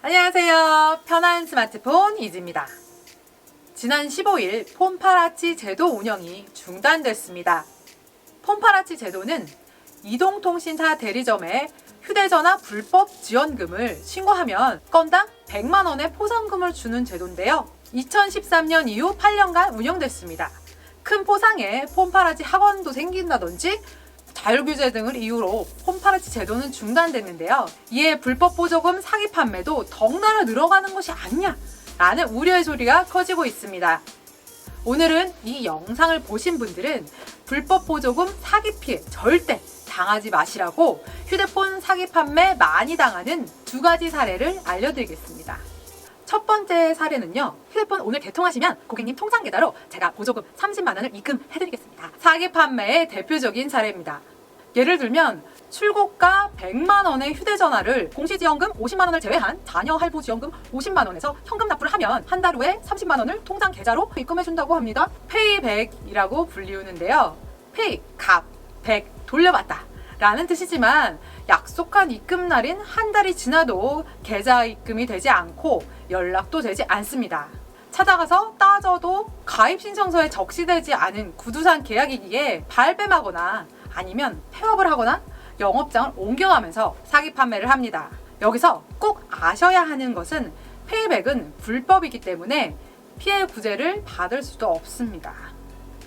안녕하세요. 편한 스마트폰 이지입니다. 지난 15일 폰파라치 제도 운영이 중단됐습니다. 폰파라치 제도는 이동통신사 대리점에 휴대전화 불법 지원금을 신고하면 건당 100만 원의 포상금을 주는 제도인데요. 2013년 이후 8년간 운영됐습니다. 큰 포상에 폰파라치 학원도 생긴다든지 자율규제 등을 이유로 홈파라치 제도는 중단됐는데요. 이에 불법 보조금 사기 판매도 덩달아 늘어가는 것이 아니냐 라는 우려의 소리가 커지고 있습니다. 오늘은 이 영상을 보신 분들은 불법 보조금 사기 피해 절대 당하지 마시라고 휴대폰 사기 판매 많이 당하는 두 가지 사례를 알려드리겠습니다. 첫 번째 사례는요. 휴대폰 오늘 개통하시면 고객님 통장 계좌로 제가 보조금 30만 원을 입금해드리겠습니다. 사기 판매의 대표적인 사례입니다. 예를 들면 출고가 100만 원의 휴대전화를 공시지원금 50만 원을 제외한 자녀 할부 지원금 50만 원에서 현금 납부를 하면 한 달 후에 30만 원을 통장 계좌로 입금해 준다고 합니다. 페이백이라고 불리우는데요. 페이, 값, 백, 돌려받다. 라는 뜻이지만 약속한 입금 날인 한 달이 지나도 계좌 입금이 되지 않고 연락도 되지 않습니다. 찾아가서 따져도 가입 신청서에 적시되지 않은 구두산 계약이기에 발뺌하거나 아니면 폐업을 하거나 영업장을 옮겨가면서 사기 판매를 합니다. 여기서 꼭 아셔야 하는 것은 페이백은 불법이기 때문에 피해 구제를 받을 수도 없습니다.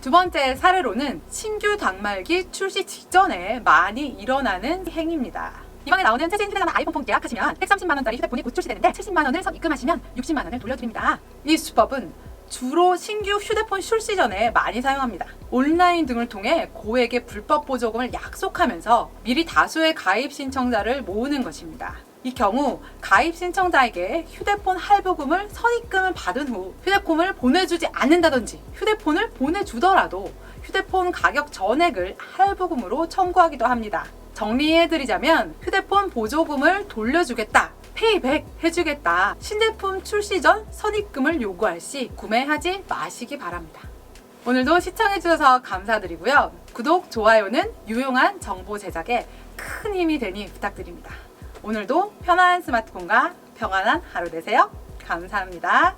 두 번째 사례로는 신규 단말기 출시 직전에 많이 일어나는 행위입니다. 이번에 나오는 최신 휴대전화 아이폰 폰 계약하시면 130만 원짜리 휴대폰이 곧 출시되는데 70만 원을 선 입금하시면 60만 원을 돌려드립니다. 이 수법은 주로 신규 휴대폰 출시 전에 많이 사용합니다. 온라인 등을 통해 고액의 불법 보조금을 약속하면서 미리 다수의 가입 신청자를 모으는 것입니다. 이 경우 가입 신청자에게 휴대폰 할부금을 선입금을 받은 후 휴대폰을 보내주지 않는다든지 휴대폰을 보내주더라도 휴대폰 가격 전액을 할부금으로 청구하기도 합니다. 정리해드리자면 휴대폰 보조금을 돌려주겠다. 페이백 해주겠다. 신제품 출시 전 선입금을 요구할 시 구매하지 마시기 바랍니다. 오늘도 시청해주셔서 감사드리고요. 구독, 좋아요는 유용한 정보 제작에 큰 힘이 되니 부탁드립니다. 오늘도 편안한 스마트폰과 평안한 하루 되세요. 감사합니다.